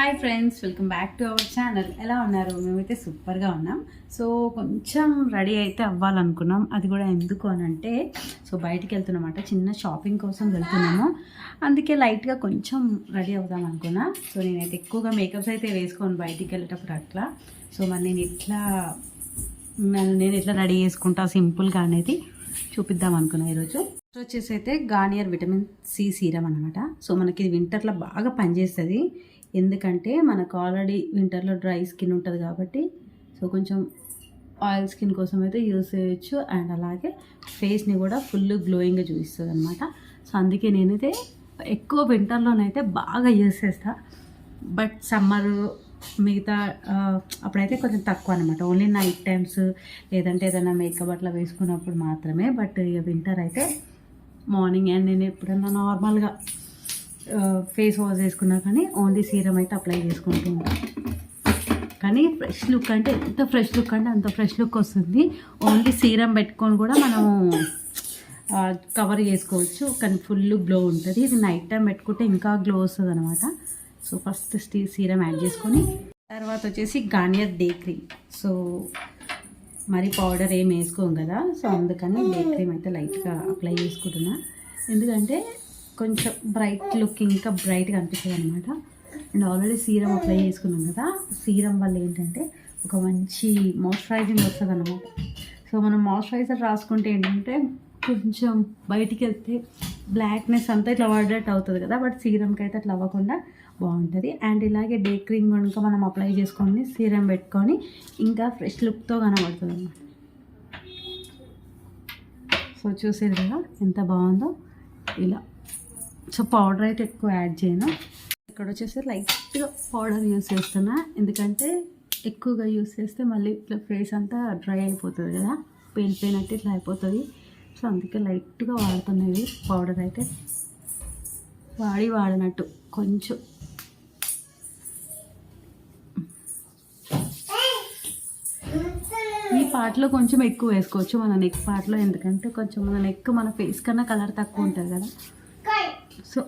Hi friends welcome back to our channel ఎలా ఉన్నారు? మేమైతే సూపర్గా ఉన్నాం. సో కొంచెం రెడీ అయితే అవ్వాలనుకున్నాం. అది కూడా ఎందుకు అని అంటే సో బయటికి వెళ్తున్నమాట. చిన్న షాపింగ్ కోసం వెళ్తున్నాము. అందుకే లైట్గా కొంచెం రెడీ అవుదాం అనుకున్నా. సో నేనైతే ఎక్కువగా మేకప్స్ అయితే వేసుకోను బయటికి వెళ్ళేటప్పుడు అట్లా. సో మరి నేను ఎట్లా నేను ఎట్లా రెడీ చేసుకుంటా సింపుల్గా అనేది చూపిద్దాం అనుకున్నా ఈరోజు. ఫస్ట్ వచ్చేసి అయితే గార్నియర్ విటమిన్ సి సీరం అనమాట సో మనకి ఇది వింటర్లో బాగా పనిచేస్తుంది. ఎందుకంటే మనకు ఆల్రెడీ వింటర్లో డ్రై స్కిన్ ఉంటుంది కాబట్టి సో కొంచెం ఆయిల్ స్కిన్ కోసం అయితే యూస్ చేయొచ్చు. అండ్ అలాగే ఫేస్ని కూడా ఫుల్ గ్లోయింగ్గా చూపిస్తుంది అనమాట సో అందుకే నేనైతే ఎక్కువ వింటర్లోనైతే బాగా యూస్ చేస్తా. బట్ సమ్మర్ మిగతా అప్పుడైతే కొంచెం తక్కువ అనమాట ఓన్లీ నైట్ టైమ్స్ లేదంటే ఏదైనా మేకప్ అట్లా వేసుకున్నప్పుడు మాత్రమే. బట్ ఇక వింటర్ అయితే మార్నింగ్ అండ్ నేను ఎప్పుడన్నా నార్మల్గా ఫేస్ వాష్ చేసుకున్నా కానీ ఓన్లీ సీరం అయితే అప్లై చేసుకుంటూ ఉంటాను కానీ ఫ్రెష్ లుక్ అంటే ఎంత ఫ్రెష్ లుక్ అంటే అంత ఫ్రెష్ లుక్ వస్తుంది. ఓన్లీ సీరం పెట్టుకొని కూడా మనము కవర్ చేసుకోవచ్చు. కానీ ఫుల్ గ్లో ఉంటుంది. ఇది నైట్ టైం పెట్టుకుంటే ఇంకా గ్లో వస్తుంది అనమాట సో ఫస్ట్ స్టీ సీరం యాడ్ చేసుకొని తర్వాత వచ్చేసి గార్నియర్ డే క్రీమ్. సో మరి పౌడర్ ఏం వేసుకోం కదా. సో అందుకని డే క్రీమ్ అయితే లైట్గా అప్లై చేసుకుంటున్నా. ఎందుకంటే కొంచెం బ్రైట్ లుక్ ఇంకా బ్రైట్గా అనిపిస్తుంది అనమాట అండ్ ఆల్రెడీ సీరం అప్లై చేసుకున్నాం కదా. సీరం వల్ల ఏంటంటే ఒక మంచి మాయిశ్చరైజింగ్ వస్తుంది అనమాట సో మనం మాయిశ్చరైజర్ రాసుకుంటే ఏంటంటే కొంచెం బయటికి వెళ్తే బ్లాక్నెస్ అంతా ఇట్లా పడ్డట్టు అవుతుంది కదా. బట్ సీరంకి అయితే అట్లా అవ్వకుండా బాగుంటుంది. అండ్ ఇలాగే డే క్రీమ్ కనుక మనం అప్లై చేసుకొని సీరం పెట్టుకొని ఇంకా ఫ్రెష్ లుక్తో కనబడుతుంది అనమాట సో చూసేది కదా ఎంత బాగుందో. ఇలా. సో పౌడర్ అయితే ఎక్కువ యాడ్ చేయను. ఇక్కడ వచ్చేసి లైట్గా పౌడర్ యూస్ చేస్తున్నా. ఎందుకంటే ఎక్కువగా యూస్ చేస్తే మళ్ళీ ఇట్లా ఫేస్ అంతా డ్రై అయిపోతుంది కదా. పెయిన్ పెయిన్ అంటే ఇట్లా అయిపోతుంది. సో అందుకే లైట్గా వాడుతున్నది పౌడర్ అయితే వాడి వాడినట్టు కొంచెం. ఈ పార్ట్లో కొంచెం ఎక్కువ వేసుకోవచ్చు మన నెక్ పార్ట్లో ఎందుకంటే కొంచెం మన నెక్ మన ఫేస్ కన్నా కలర్ తక్కువ ఉంటుంది కదా. సో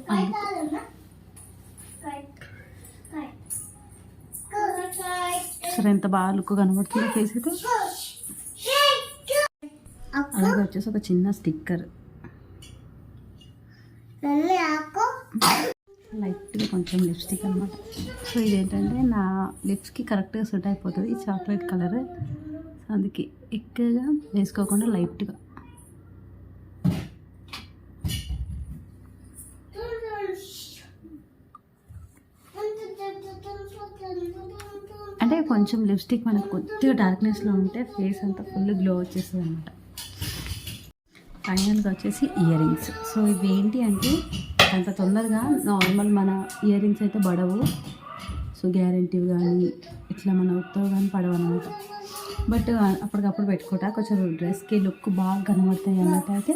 సరే ఎంత బాగా లుక్ కనబడుతుందో ఫేస్ అయితే. అలాగే వచ్చేసి ఒక చిన్న స్టిక్కర్ లైట్గా కొంచెం లిప్స్టిక్ అనమాట సో ఇదేంటంటే నా లిప్స్కి కరెక్ట్గా సెట్ అయిపోతుంది. ఈ చాక్లెట్ కలర్ అందుకే ఎక్కువగా వేసుకోకుండా లైట్గా కొంచెం లిప్స్టిక్ మనకు కొద్దిగా డార్క్నెస్లో ఉంటే ఫేస్ అంతా ఫుల్ గ్లో వచ్చేస్తుంది అనమాట ఫైనల్గా వచ్చేసి ఇయర్ రింగ్స్ సో ఇవి ఏంటి అంటే అంత తొందరగా నార్మల్ మన ఇయర్ రింగ్స్ అయితే పడవు. సో గ్యారంటీ కానీ ఇట్లా మన ఉత్తవ కానీ పడవు అనమాట బట్ అప్పటికప్పుడు పెట్టుకుంటా. కొంచెం డ్రెస్కి లుక్ బాగా కనబడతాయి అన్నట్టు అయితే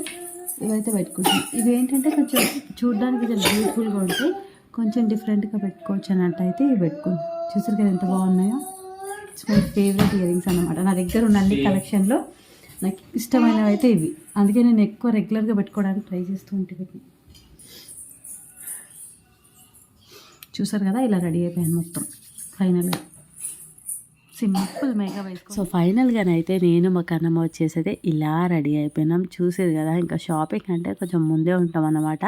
ఇవైతే పెట్టుకుంటాం. ఇవి ఏంటంటే కొంచెం చూడడానికి కొంచెం బ్యూటిఫుల్గా ఉంటాయి కొంచెం డిఫరెంట్గా పెట్టుకోవచ్చు అన్నట్టు అయితే ఇవి పెట్టుకుంటాం. చూసారు కదా ఎంత బాగున్నాయో? It's my favourite earrings అనమాట నా దగ్గర ఉన్న అన్ని కలెక్షన్లో నాకు ఇష్టమైనవి అయితే ఇవి. అందుకే నేను ఎక్కువ రెగ్యులర్గా పెట్టుకోవడానికి ట్రై చేస్తూ ఉంటుంది చూసారు కదా ఇలా రెడీ అయిపోయాను మొత్తం ఫైనల్గా సింపుల్ మేఘ వేసుకో సో ఫైనల్గానైతే నేను మా కన్నమ్మ వచ్చేసైతే ఇలా రెడీ అయిపోయినాం. చూసేది కదా ఇంకా షాపింగ్ అంటే కొంచెం ముందే ఉంటాం అన్నమాట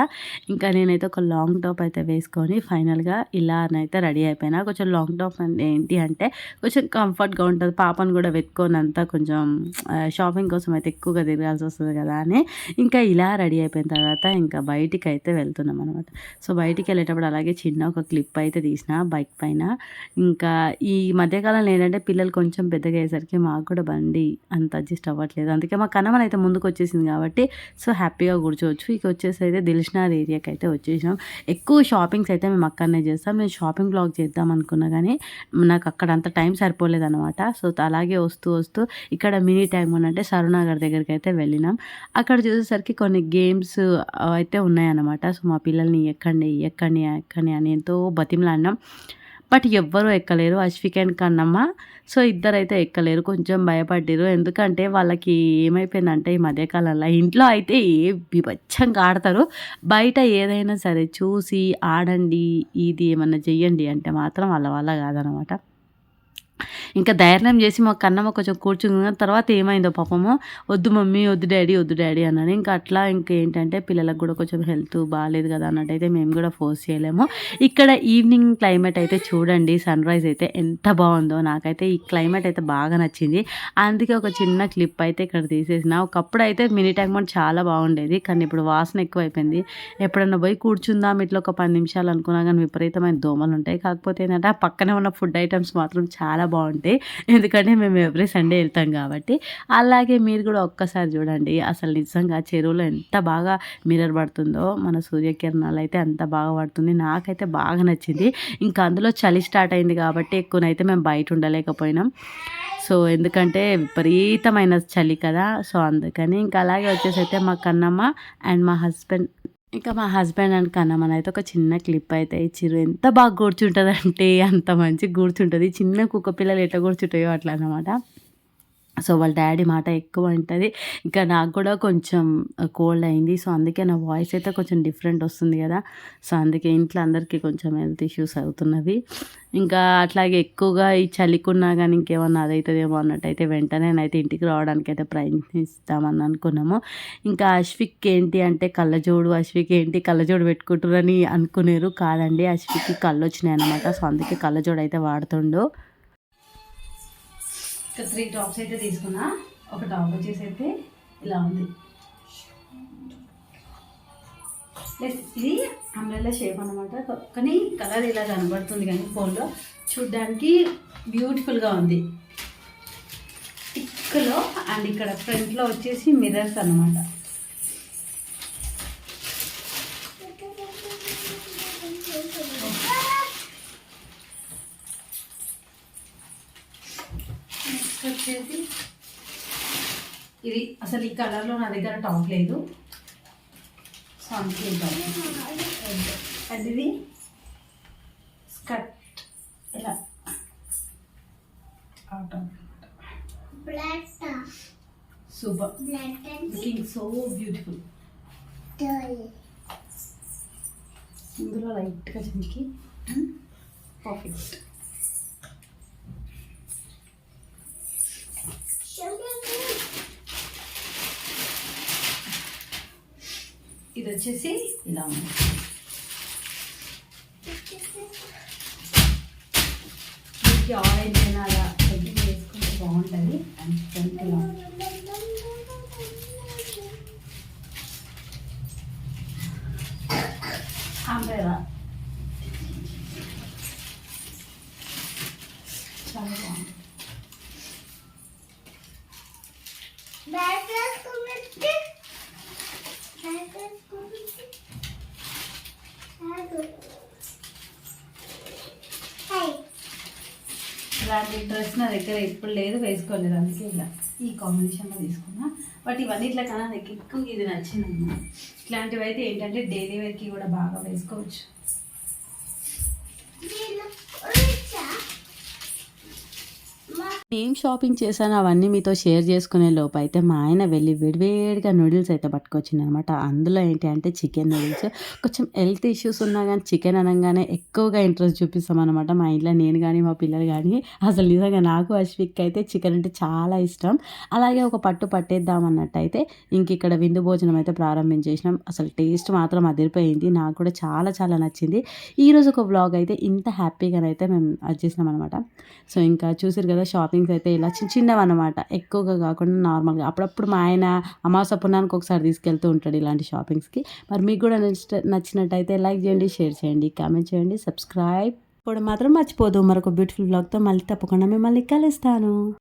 ఇంకా నేనైతే ఒక లాంగ్ టాప్ అయితే వేసుకొని ఫైనల్గా ఇలానైతే రెడీ అయిపోయినా. కొంచెం లాంగ్ టాప్ అంటే ఏంటి అంటే కొంచెం కంఫర్ట్గా ఉంటుంది. పాపను కూడా అంతా కొంచెం షాపింగ్ కోసం అయితే ఎక్కువగా తిరగాల్సి వస్తుంది కదా అని. ఇంకా ఇలా రెడీ అయిపోయిన తర్వాత ఇంకా బయటికి అయితే వెళ్తున్నాం అనమాట సో బయటికి వెళ్ళేటప్పుడు అలాగే చిన్న ఒక క్లిప్ అయితే తీసిన బైక్ పైన. ఇంకా ఈ మధ్యకాలంలో ఏంటంటే పిల్లలు కొంచెం పెద్దగా అయ్యేసరికి మాకు కూడా బండి అంత అడ్జస్ట్ అవ్వట్లేదు. అందుకే మా కనమన్ అయితే ముందుకు వచ్చేసింది కాబట్టి సో హ్యాపీగా కూర్చోవచ్చు. ఇక వచ్చేసి అయితే దిల్షనార్ ఏరియాకి అయితే వచ్చేసాం ఎక్కువ షాపింగ్స్ అయితే మేము అక్కడనే చేస్తాం. నేను షాపింగ్ బ్లాగ్ చేద్దాం అనుకున్నా కానీ నాకు అక్కడ అంత టైం సరిపోలేదు అనమాట సో అలాగే వస్తూ వస్తూ ఇక్కడ మినీ టైం అంటే సరునగర్ దగ్గరికి అయితే వెళ్ళినాం. అక్కడ చూసేసరికి కొన్ని గేమ్స్ అయితే ఉన్నాయన్నమాట. సో మా పిల్లల్ని ఎక్కండి ఎక్కండి ఎక్కండి అని ఎంతో బతిమలాడినాం. బట్ ఎవ్వరూ ఎక్కలేరు అశ్విక్ అండ్ కన్నమ్మ. సో ఇద్దరైతే ఎక్కలేరు. కొంచెం భయపడ్డారు ఎందుకంటే వాళ్ళకి ఏమైపోయిందంటే ఈ మధ్యకాలంలో ఇంట్లో అయితే ఏ బిభచ్చంగా ఆడతారు. బయట ఏదైనా సరే చూసి ఆడండి ఇది ఏమన్నా చెయ్యండి అంటే మాత్రం వాళ్ళ వల్ల కాదనమాట. ఇంకా ధైర్యం చేసి మా కన్నమ్మ కొంచెం కూర్చున్న తర్వాత ఏమైందో పాపము వద్దు మమ్మీ వద్దు డాడీ వద్దు డాడీ అన్నాడు. ఇంకా అట్లా ఇంకేంటంటే పిల్లలకు కూడా కొంచెం హెల్త్ బాగాలేదు కదా అన్నట్టయితే మేము కూడా ఫోర్స్ చేయలేము. ఇక్కడ ఈవినింగ్ క్లైమేట్ అయితే చూడండి సన్ రైజ్ అయితే ఎంత బాగుందో. నాకైతే ఈ క్లైమేట్ అయితే బాగా నచ్చింది. అందుకే ఒక చిన్న క్లిప్ అయితే ఇక్కడ తీసేసిన. ఒకప్పుడు అయితే మినీ ట్యాంక్ బండ్ చాలా బాగుండేది కానీ ఇప్పుడు వాసన ఎక్కువైపోయింది. ఎప్పుడన్నా పోయి కూర్చుందాం ఇట్లా ఒక పది నిమిషాలు అనుకున్నా కానీ విపరీతమైన దోమలు ఉంటాయి. కాకపోతే ఏంటంటే ఆ పక్కనే ఉన్న ఫుడ్ ఐటమ్స్ మాత్రం చాలా బాగుంటాయి. ఎందుకంటే మేము ఎవ్రీ సండే వెళ్తాం కాబట్టి. అలాగే మీరు కూడా ఒక్కసారి చూడండి. అసలు నిజంగా చెరువులో ఎంత బాగా మిర్రర్ పడుతుందో మన సూర్యకిరణాలు అయితే అంత బాగా పడుతుంది నాకైతే బాగా నచ్చింది. ఇంకా అందులో చలి స్టార్ట్ అయింది కాబట్టి ఎక్కువనైతే మేము బయట ఉండలేకపోయినాం. సో ఎందుకంటే విపరీతమైన చలి కదా. సో అందుకని ఇంకా అలాగే వచ్చేసి అయితే మా కన్నమ్మ అండ్ మా హస్బెండ్ ఇంకా మా హస్బెండ్ అండ్ కన్నమ్మ అయితే ఒక చిన్న క్లిప్ అయితే ఇచ్చిర్రు. ఎంత బాగా కూర్చుంటుంది అంటే అంత మంచి కూర్చుంటుంది చిన్న కుక్క పిల్లలు ఎట్లా కూర్చుంటాయో అట్లా అనమాట సో వాళ్ళ డాడీ మాట ఎక్కువ ఉంటుంది ఇంకా నాకు కూడా కొంచెం కోల్డ్ అయింది. సో అందుకే నా వాయిస్ అయితే కొంచెం డిఫరెంట్ వస్తుంది కదా. సో అందుకే ఇంట్లో అందరికీ కొంచెం హెల్త్ ఇష్యూస్ అవుతున్నవి. ఇంకా అట్లాగే ఎక్కువగా ఈ చలికున్నా కానీ ఇంకేమన్నా అదవుతుందేమో అన్నట్టయితే వెంటనే అయితే ఇంటికి రావడానికి అయితే ప్రయత్నిస్తామని అనుకున్నాము. ఇంకా అశ్విక్ ఏంటి అంటే కళ్ళజోడు అశ్విక్ ఏంటి కళ్ళజోడు పెట్టుకుంటురని అనుకునేరు కాదండి. అశ్విక్కి కళ్ళు వచ్చినాయి అనమాట సో అందుకే కళ్ళజోడు అయితే వాడుతుండు. ఇక్కడ త్రీ టాప్స్ అయితే తీసుకున్నా. ఒక టాప్ వచ్చేసి అయితే ఇలా ఉంది. ప్లస్ ఇది అంబ్రెల్లా షేప్ అనమాట కానీ కలర్ ఇలా కనబడుతుంది కానీ ఫోన్లో చూడ్డానికి బ్యూటిఫుల్గా ఉంది. టిక్లో అండ్ ఇక్కడ ఫ్రంట్లో వచ్చేసి మిర్రర్స్ అనమాట వచ్చేసి ఇది అసలు ఈ కలర్లో నా దగ్గర టాప్ లేదు. సో అందుకే ఈ టాప్ అండ్ ఇది స్కర్ట్ ఇలా. సూపర్. Looking so beautiful. ఇందులో లైట్గా చినికి పర్ఫెక్ట్ ఇది వచ్చేసి ఇలా ఉంది. దీనికి ఆరెంజ్ అయినా అలా రెడ్డి వేసుకుంటే బాగుంటుంది. అండ్ ఇలాంటి డ్రెస్ నా దగ్గర ఎప్పుడు లేదు వేసుకోలేదు. అందుకే ఇలా ఈ కాంబినేషన్లో తీసుకున్నా. బట్ ఇవన్నీ ఇట్లా కన్నా నాకు ఎక్కువ ఇది నచ్చిందమ్మా. ఇట్లాంటివి అయితే ఏంటంటే డైలీ వేర్కి కూడా బాగా వేసుకోవచ్చు. మా ఏం షాపింగ్ చేశానో అవన్నీ మీతో షేర్ చేసుకునే లోపు అయితే మా ఆయన వెళ్ళి వేడివేడిగా నూడిల్స్ అయితే పట్టుకొచ్చింది అనమాట అందులో ఏంటి అంటే చికెన్ నూడిల్స్. కొంచెం హెల్త్ ఇష్యూస్ ఉన్నా కానీ చికెన్ అనగానే ఎక్కువగా ఇంట్రెస్ట్ చూపిస్తామన్నమాట మా ఇంట్లో నేను కానీ మా పిల్లలు కానీ అసలు నిజంగా నాకు అశ్విక్ అయితే చికెన్ అంటే చాలా ఇష్టం. అలాగే ఒక పట్టు పట్టేద్దాం అన్నట్టు అయితే ఇంక ఇక్కడ విందు భోజనం అయితే ప్రారంభించేసినాం. అసలు టేస్ట్ మాత్రం అదిరిపోయింది. నాకు కూడా చాలా చాలా నచ్చింది. ఈరోజు ఒక బ్లాగ్ అయితే ఇంత హ్యాపీగానైతే మేము అది చేసినాం అనమాట సో ఇంకా చూసారు కదా షాపింగ్ షాపింగ్స్ అయితే ఇలా చిన్న చిన్నవి అనమాట ఎక్కువగా కాకుండా నార్మల్గా. అప్పుడప్పుడు మా ఆయన అమాస పుణ్యానికి ఒకసారి తీసుకెళ్తూ ఉంటాడు ఇలాంటి షాపింగ్స్కి. మరి మీకు కూడా నచ్చ నచ్చినట్టయితే లైక్ చేయండి షేర్ చేయండి కామెంట్ చేయండి సబ్స్క్రైబ్. కూడా మాత్రం మర్చిపోదు. మరొక బ్యూటిఫుల్ బ్లాగ్తో మళ్ళీ తప్పకుండా మిమ్మల్ని కలుస్తాను.